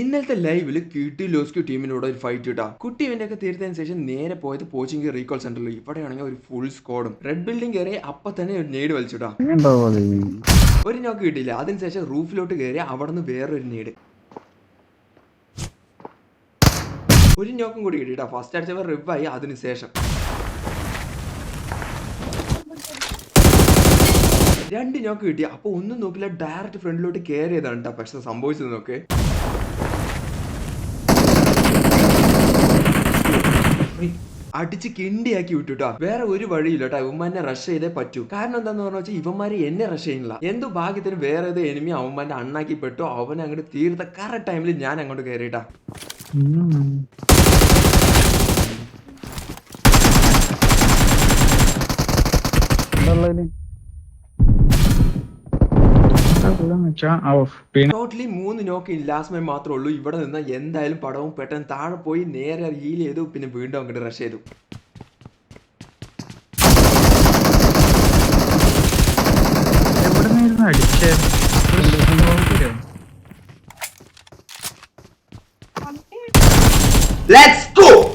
ഇന്നലത്തെ ലൈവിൽ ക്യൂട്ടി ലോസ്ക്യു ടീമിനോട് ഒരു ഫൈറ്റ് കിട്ടാ കുട്ടി ഇവന്റെ ഒക്കെ തീർത്തതിന് ശേഷം നേരെ പോയത് പോച്ചിങ് റീകോൾ സെന്ററിൽ ഇവിടെയാണെങ്കിൽ ഒരു ഫുൾ സ്കോഡും റെഡ് ബിൽഡിംഗ് കയറി അപ്പൊ തന്നെ ഒരു നേട് വലിച്ചിട്ടാ. ഒരു നോക്ക് കിട്ടിയില്ല. അതിനുശേഷം റൂഫിലോട്ട് കയറി അവിടെ നിന്ന് വേറൊരു നേട് ഒരു നോക്കും കൂടി കിട്ടിട്ടാ ഫസ്റ്റ് അടിച്ചവർ റിവായി അതിനുശേഷം രണ്ട് നോക്ക് കിട്ടി. അപ്പൊ ഒന്നും നോക്കില്ല. ഡയറക്റ്റ് ഫ്രണ്ടിലോട്ട് കയറിയതാണ് കേട്ടോ പക്ഷെ സംഭവിച്ചത് നോക്ക്. അടിച്ച് കിണ്ടിയാക്കി വിട്ടുട്ടാ. വേറെ ഒരു വഴിയില്ല ഇവന്മാരെ റഷ് ചെയ്തേ പറ്റൂ. കാരണം എന്താന്ന് പറഞ്ഞാൽ വെച്ചാൽ ഇവന്മാര് എന്നെ റഷ് ചെയ്യുന്നില്ല. എന്തോ ഭാഗ്യത്തിന് വേറെ ഏത് എനിമി അവന്മാരുടെ അണ്ണാക്കി പെട്ടു. അവനെ അങ്ങോട്ട് തീർത്ത കറക്റ്റ് ടൈമിൽ ഞാൻ അങ്ങോട്ട് കയറിയിട്ടാ പിന്നെ ടോട്ടലി മൂന്ന് നോക്ക് ലാസ്റ്റ് മൈം മാത്രമേ ഉള്ളൂ. ഇവിടെ നിന്ന് എന്തായാലും പടവും പെട്ടെന്ന് താഴെ പോയി നേരെ ഹീൽ ചെയ്തു പിന്നെ വീണ്ടും അങ്ങോട്ട് റഷ് ചെയ്തു. Let's go!